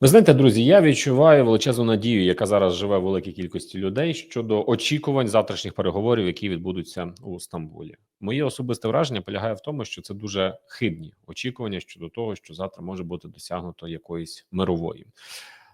Ви знаєте, друзі, я відчуваю величезну надію, яка зараз живе в великій кількості людей щодо очікувань завтрашніх переговорів, які відбудуться у Стамбулі. Моє особисте враження полягає в тому, що це дуже хибні очікування щодо того, що завтра може бути досягнуто якоїсь мирової.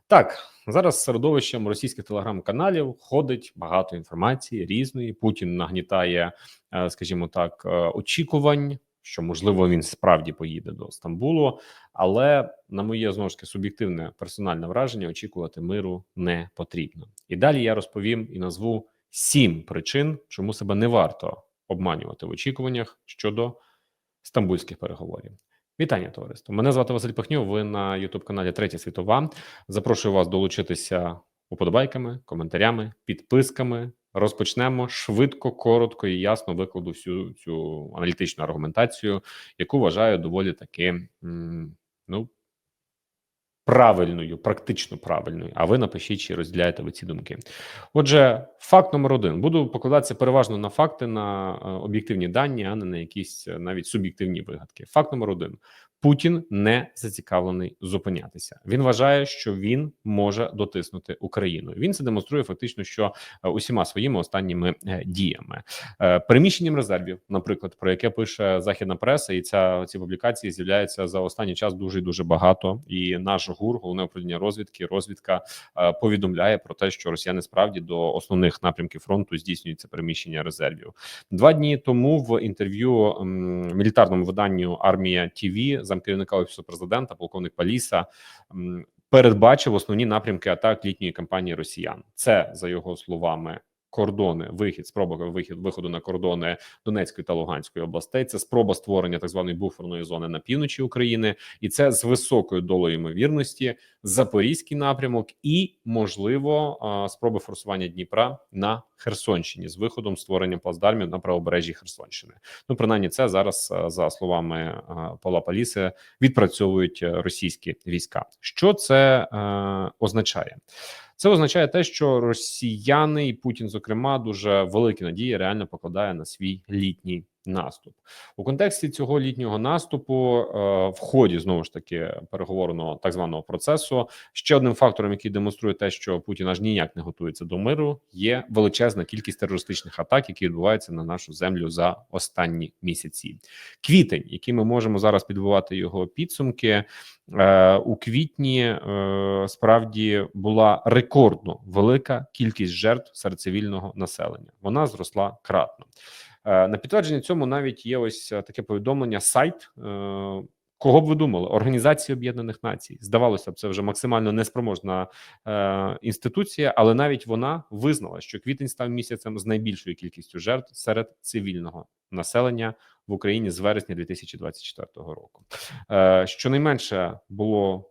Так, зараз середовищем російських телеграм-каналів ходить багато інформації різної. Путін нагнітає, е, скажімо так, е, очікувань, що можливо він справді поїде до Стамбулу. Але на моє знову ж таки суб'єктивне персональне враження очікувати миру не потрібно. І далі я розповім і назву сім причин, чому себе не варто обманювати в очікуваннях щодо стамбульських переговорів. Вітання, товариство! Мене звати Василь Пахньов. Ви на Ютуб каналі Третя Світова. Запрошую вас долучитися уподобайками, коментарями, підписками. Розпочнемо швидко, коротко і ясно викладу всю цю аналітичну аргументацію, яку вважаю доволі таки ну правильною, практично правильною. А ви напишіть, чи розділяєте ви ці думки. Отже, факт номер один: буду покладатися переважно на факти, на е, об'єктивні дані, а не на якісь е, навіть суб'єктивні вигадки. Факт номер один: Путін не зацікавлений зупинятися. Він вважає, що він може дотиснути Україну. Він це демонструє фактично, що е, усіма своїми останніми е, діями, Е, переміщенням резервів, наприклад, про яке пише західна преса, і ця ці публікації з'являються за останній час дуже дуже багато. І наш гур, головне управління розвідки, розвідка повідомляє про те, що росіяни справді до основних напрямків фронту здійснюється переміщення резервів. Два дні тому в інтерв'ю мілітарному виданню Армія ТІВІ замкерівника офісу президента, полковник Паліса. Передбачив основні напрямки атак літньої кампанії Росіян. Це за його словами кордони, вихід, спроба вихід виходу на кордони Донецької та Луганської областей. Це спроба створення так званої буферної зони на півночі України, і це з високою долею ймовірності запорізький напрямок і можливо спроби форсування Дніпра на Херсонщині з виходом створення плацдармів на правобережжі Херсонщини. Ну принаймні, це зараз за словами Павла Паліси відпрацьовують е, російські війська. Що це е, означає? Це означає те, що росіяни і Путін, зокрема, дуже великі надії реально покладає на свій літній наступ у контексті цього літнього наступу. е, В ході знову ж таки переговорного так званого процесу. Ще одним фактором, який демонструє те, що Путін аж ніяк не готується до миру, є величезна кількість терористичних атак, які відбуваються на нашу землю за останні місяці. Квітень, який ми можемо зараз підбивати його підсумки. Е, у квітні е, справді була рекордно велика кількість жертв серед цивільного населення. Вона зросла кратно. Е, На підтвердження цьому навіть є ось е, таке повідомлення. Сайт е, кого б ви думали? Організації Об'єднаних Націй. Здавалося б, це вже максимально неспроможна е, інституція, але навіть вона визнала, що квітень став місяцем з найбільшою кількістю жертв серед цивільного населення в Україні з вересня 2024 року. Е, Щонайменше було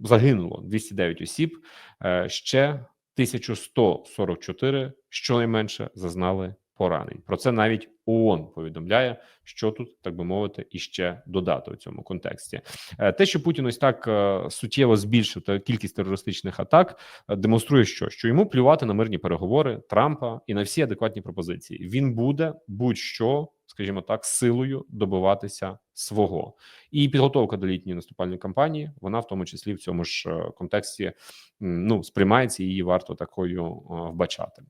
загинуло 209 осіб, е, ще 1144 щонайменше зазнали поранень. Про це навіть ООН повідомляє, що тут так би мовити, іще додати у цьому контексті. Е, Те, що Путін ось так е, суттєво збільшив кількість терористичних атак, е, демонструє, що що йому плювати на мирні переговори Трампа і на всі адекватні пропозиції. Він буде будь-що, скажімо так, силою добиватися свого. І підготовка до літньої наступальної кампанії, вона в тому числі в цьому ж контексті ну сприймається і її варто такою вбачати.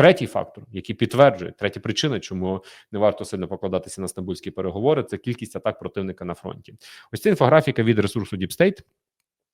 Третій фактор, який підтверджує третя причина, чому не варто сильно покладатися на стамбульські переговори, це кількість атак противника на фронті. Ось ця інфографіка від ресурсу Deep State,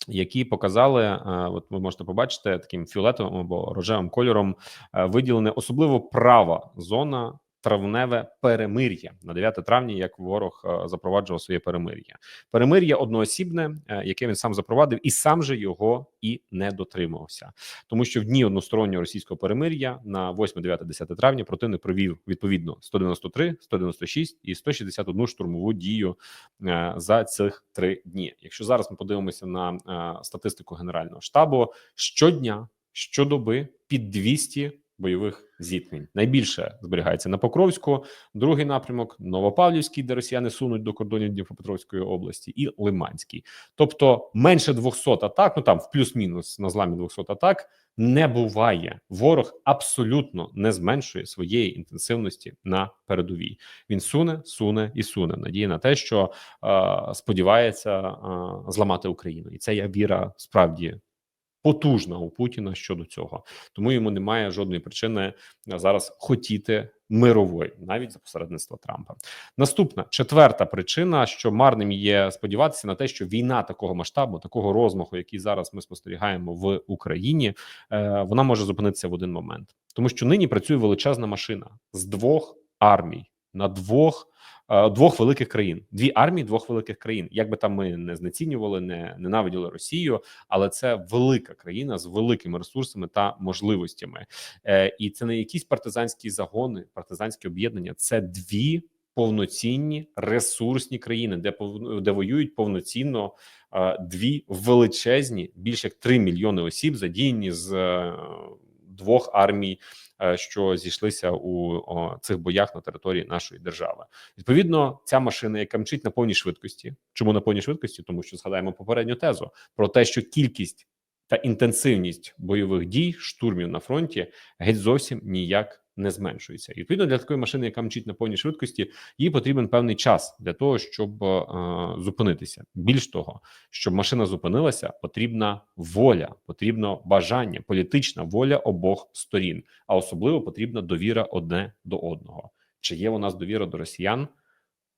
які показали, е, от ви можете побачити таким фіолетовим або рожевим кольором е, виділене особливо права зона. Травневе перемир'я на 9 травня, як ворог е, запроваджував своє перемир'я. Перемир'я одноосібне, е, яке він сам запровадив, і сам же його і не дотримувався, тому що в дні одностороннього російського перемир'я на 8, 9, 10 травня противник провів відповідно 193, 196 і 161 штурмову дію е, за цих три дні. Якщо зараз ми подивимося на статистику Генерального штабу, щодня, щодоби під 200 бойових зіткнень. Найбільше зберігається на Покровську, другий напрямок Новопавлівський, де росіяни сунуть до кордонів Дніпропетровської області, і Лиманський. Тобто менше 200 атак, ну там в плюс-мінус на зламі 200 атак не буває. Ворог абсолютно не зменшує своєї інтенсивності на передовій. Він суне, суне і суне. Надія на те, що е, сподівається е, зламати Україну, і це я віра справді потужна у Путіна щодо цього, тому йому немає жодної причини зараз хотіти мирової, навіть за посередництва Трампа. Наступна четверта причина, що марним є сподіватися на те, що війна такого масштабу, такого розмаху, який зараз ми спостерігаємо в Україні, е, вона може зупинитися в один момент, тому що нині працює величезна машина з двох армій на двох. Е, Двох великих країн, дві армії двох великих країн. Як би там ми не знецінювали, не ненавиділи Росію, але це велика країна з великими ресурсами та можливостями, е, і це не якісь партизанські загони, партизанські об'єднання. Це дві повноцінні ресурсні країни, де де воюють повноцінно е, дві величезні, більше як 3 мільйони осіб, задіяні з двох армій, що зійшлися у цих боях на території нашої держави. Відповідно, ця машина, яка мчить на повній швидкості. Чому на повній швидкості? Тому що згадаємо попередню тезу про те, що кількість та інтенсивність бойових дій, штурмів на фронті геть зовсім ніяк не зменшується. І відповідно для такої машини, яка мчить на повній швидкості, їй потрібен певний час для того, щоб е, зупинитися. Більш того, щоб машина зупинилася, потрібна воля, потрібно бажання, політична воля обох сторін, а особливо потрібна довіра одне до одного. Чи є у нас довіра до росіян?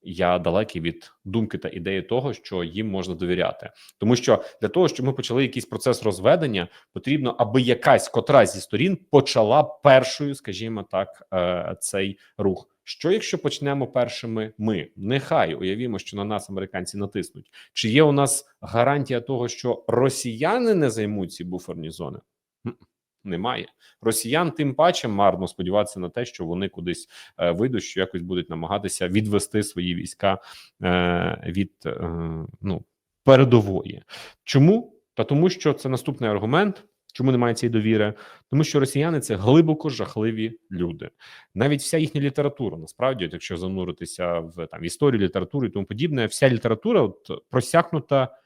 Я далекий від думки та ідеї того, що їм можна довіряти, тому що для того, щоб ми почали якийсь процес розведення, потрібно, аби якась котра зі сторін почала першою, скажімо так, е, цей рух. Що якщо почнемо першими? Ми нехай уявімо, що на нас американці натиснуть. Чи є у нас гарантія того, що росіяни не займуть ці буферні зони? Немає росіян, тим паче марно сподіватися на те, що вони кудись е, вийдуть, що якось будуть намагатися відвести свої війська е, від е, ну передової. Чому? Та тому, що це наступний аргумент. Чому немає цієї довіри? Тому що росіяни це глибоко жахливі люди. Навіть вся їхня література, насправді, якщо зануритися в там історію літературу і тому подібне, вся література от просякнута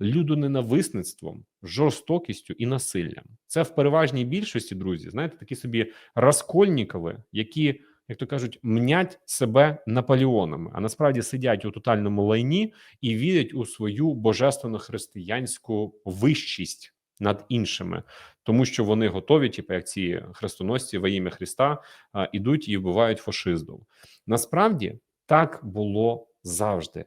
людоненависництвом, жорстокістю і насиллям. Це в переважній більшості, друзі, знаєте, такі собі розкольнікови, які, як то кажуть, мнять себе Наполеонами, а насправді сидять у тотальному лайні і вірять у свою божественно християнську вищість над іншими, тому що вони готові, типу, як ці хрестоносці во ім'я Христа, ідуть і вбивають фашизмом. Насправді так було завжди.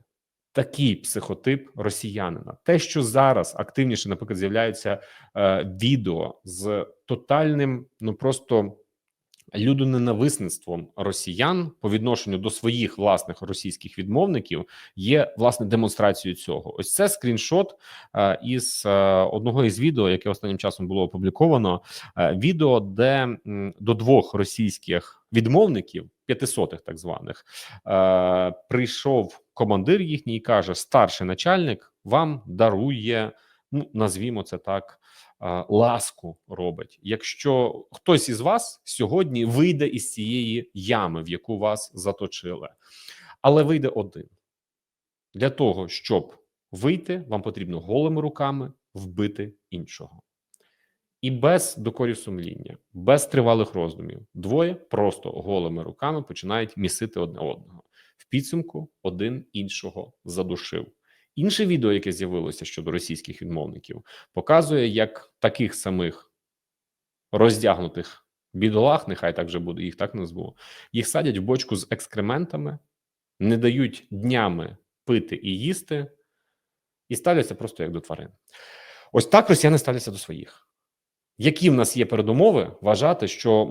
Такий психотип росіянина, те, що зараз активніше, наприклад, з'являються е, відео з тотальним, ну просто людоненависництвом росіян по відношенню до своїх власних російських відмовників, є власне демонстрацією цього. Ось це скріншот е, із е, одного із відео, яке останнім часом було опубліковано. Е, відео, де до двох російських відмовників, п'ятисотих так званих, е, прийшов командир їхній і каже: старший начальник вам дарує, ну назвімо це так. е, Ласку робить, якщо хтось із вас сьогодні вийде із цієї ями, в яку вас заточили, але вийде один для того, щоб вийти, вам потрібно голими руками вбити іншого. І без докорів сумління, без тривалих роздумів, двоє просто голими руками починають місити одне одного. В підсумку один іншого задушив. Інше відео, яке з'явилося щодо російських відмовників, показує, як таких самих роздягнутих бідолах, нехай так вже буде, їх так назву, їх садять в бочку з екскрементами, не дають днями пити і їсти, і ставляться просто як до тварин. Ось так росіяни ставляться до своїх. Які в нас є передумови вважати, що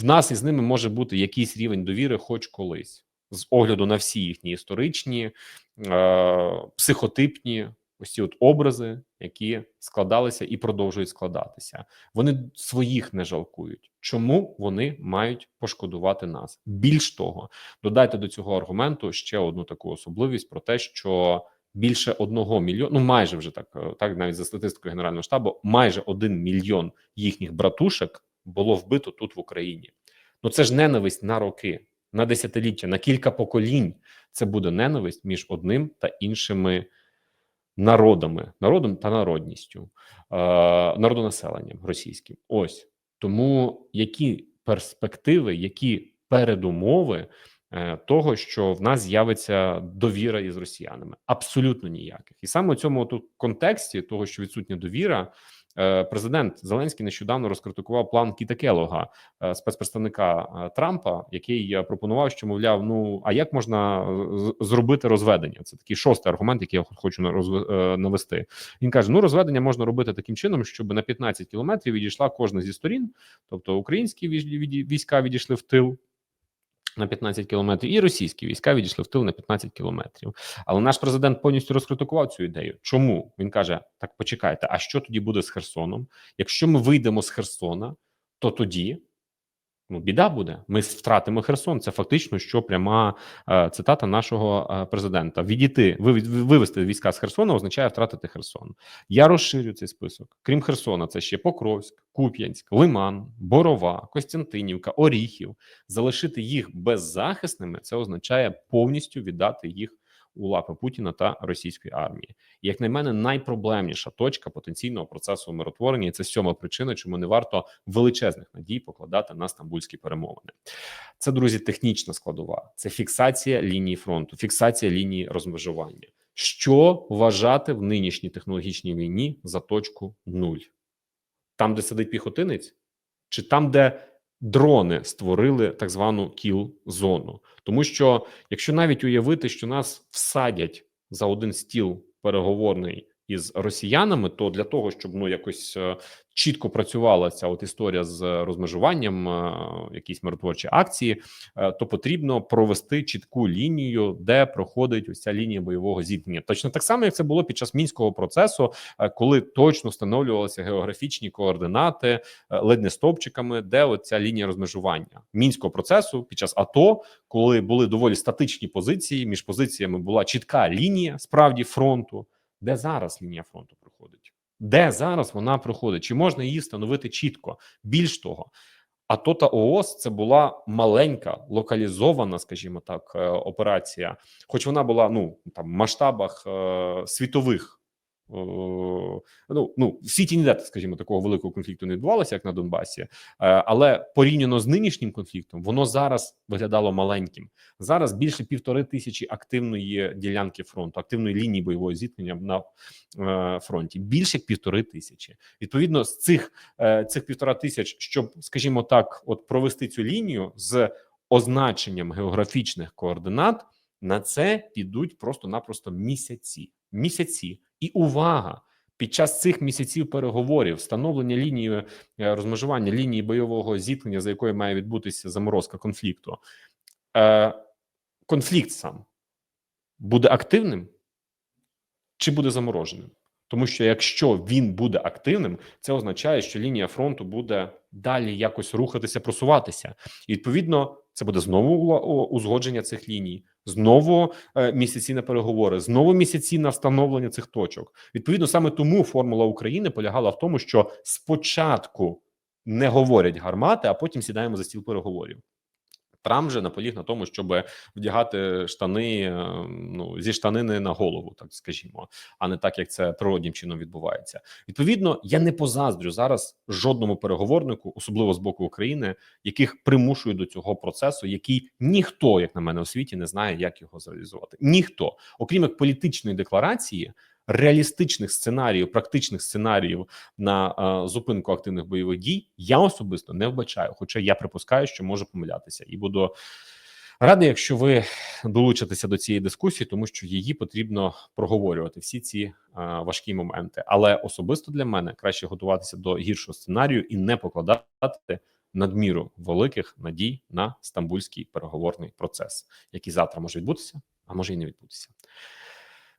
в нас із ними може бути якийсь рівень довіри, хоч колись, з огляду на всі їхні історичні, е, психотипні ось ці от образи, які складалися і продовжують складатися. Вони своїх не жалкують. Чому вони мають пошкодувати нас? Більш того, додайте до цього аргументу ще одну таку особливість про те, що більше одного мільйона, ну майже вже так, е, так навіть за статистикою Генерального штабу, майже один мільйон їхніх братушек було вбито тут в Україні. Ну це ж ненависть на роки, на десятиліття, на кілька поколінь. Це буде ненависть між одним та іншими народами, народом та народністю, е, народонаселенням російським. Ось тому які перспективи, які передумови того, що в нас з'явиться довіра із росіянами, абсолютно ніяких, і саме у цьому тут контексті того, що відсутня довіра. Е, президент Зеленський нещодавно розкритикував план Кіта Келога, е, спецпредставника е, Трампа, який е, пропонував, що мовляв, ну а як можна е, зробити розведення? Це такий шостий аргумент, який я хочу е, навести. Він каже: ну розведення можна робити таким чином, щоб на 15 кілометрів відійшла кожна зі сторін, тобто українські війська відійшли в тил. На 15 кілометрів, і російські війська відійшли в тил на 15 кілометрів. Але наш президент повністю розкритикував цю ідею. Чому він каже: так почекайте, а що тоді буде з Херсоном? Якщо ми вийдемо з Херсона, то тоді ну біда буде. Ми втратимо Херсон. Це фактично що пряма е, цитата нашого е, президента. Відійти, вивести війська з Херсона означає втратити Херсон. Я розширю цей список. Крім Херсона, це ще Покровськ, Куп'янськ, Лиман, Борова, Костянтинівка, Оріхів. Залишити їх беззахисними це означає повністю віддати їх у лапи Путіна та російської армії. І, як на мене, найпроблемніша точка потенційного процесу миротворення, і це сьома причина, чому не варто величезних надій покладати на стамбульські перемовини. Це друзі, технічна складова, це фіксація лінії фронту, фіксація лінії розмежування. Що вважати в нинішній технологічній війні за точку нуль? Там, де сидить піхотинець, чи там, де дрони створили так звану кіл-зону? Тому що якщо навіть уявити, що нас всадять за один стіл переговорний із росіянами, то для того, щоб ну якось е, чітко працювала ця от історія з розмежуванням, е, якісь миротворчі акції, е, то потрібно провести чітку лінію, де проходить ось ця лінія бойового зіткнення. Точно так само, як це було під час мінського процесу, коли точно встановлювалися географічні координати ледь не стовпчиками, де оця лінія розмежування мінського процесу під час АТО, коли були доволі статичні позиції. Між позиціями була чітка лінія справді фронту. Де зараз лінія фронту проходить? Де зараз вона проходить? Чи можна її встановити чітко? Більш того, АТО та ООС це була маленька локалізована, скажімо так, е, операція, хоч вона була ну там в масштабах е, світових. Ну, ну в світі ніде, скажімо, такого великого конфлікту не відбувалося, як на Донбасі, Е, але порівняно з нинішнім конфліктом, воно зараз виглядало маленьким. Зараз більше півтори тисячі активної ділянки фронту, активної лінії бойового зіткнення на е, фронті. Більше півтори тисячі. Відповідно, з цих е, цих півтора тисяч, щоб, скажімо так, от провести цю лінію з означенням географічних координат, на це підуть просто-напросто місяці. Місяці і увага. Під час цих місяців переговорів встановлення лінії е, розмежування лінії бойового зіткнення, за якою має відбутися заморозка конфлікту, е, конфлікт сам буде активним чи буде замороженим? Тому що якщо він буде активним, це означає, що лінія фронту буде далі якось рухатися, просуватися. І відповідно, це буде знову узгодження цих ліній, знову е, місяці на переговори, знову місяці на встановлення цих точок. Відповідно, саме тому формула України полягала в тому, що спочатку не говорять гармати, а потім сідаємо за стіл переговорів. Трамп же наполіг на тому, щоб вдягати штани е, ну зі штанини на голову, так скажімо, а не так, як це природнім чином відбувається. Відповідно, я не позаздрю зараз жодному переговорнику, особливо з боку України, яких примушують до цього процесу, який ніхто, як на мене, у світі не знає, як його зреалізувати. Ніхто, окрім як політичної декларації. Реалістичних сценаріїв, практичних сценаріїв на е, зупинку активних бойових дій я особисто не вбачаю. Хоча я припускаю, що можу помилятися, і буду радий, якщо ви долучитеся до цієї дискусії, тому що її потрібно проговорювати всі ці е, важкі моменти. Але особисто для мене краще готуватися до гіршого сценарію і не покладати надміру великих надій на стамбульський переговорний процес, який завтра може відбутися, а може і не відбутися.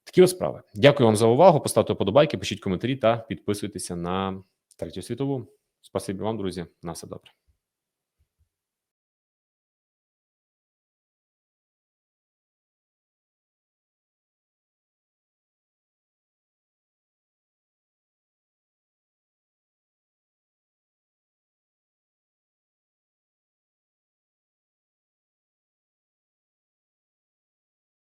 Такі от справи. Дякую вам за увагу. Поставте подобайки, пишіть коментарі та підписуйтеся на третю світову. Спасибі вам, друзі. На все добре.